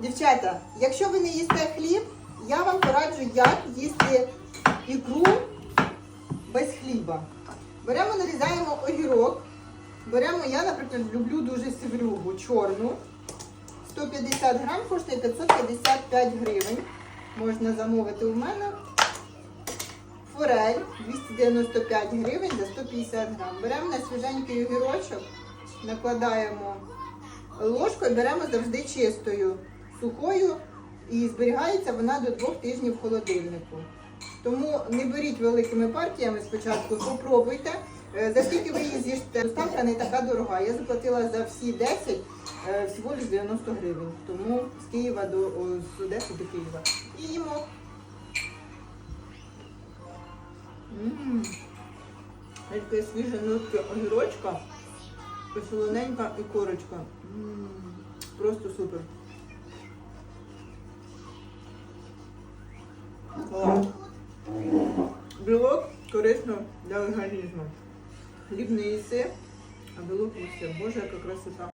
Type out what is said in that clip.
Дівчата, якщо ви не їсте хліб, я вам пораджу, як їсти ікру без хліба. Беремо, нарізаємо огірок. Беремо, я, наприклад, люблю дуже севрюгу чорну. 150 грам коштує 555 гривень. Можна замовити у мене. Форель 295 гривень за 150 грам. Беремо на свіженький огірочок, накладаємо ложкою, беремо завжди чистою, сухою і зберігається вона до двох тижнів в холодильнику. Тому не беріть великими партіями спочатку, попробуйте. Е, За скільки ви її з'їсте? Доставка не така дорога. Я заплатила за всі 10 е, всього лиш 90 гривень. Тому з Києва до з Одеси до Києва. І їмо. Таке свіже нотки огірочка, солоненька і корочка. М, Просто супер. Клас. Білок корисно для організму. Хліб не їси, а білок їси. Боже, яка красота.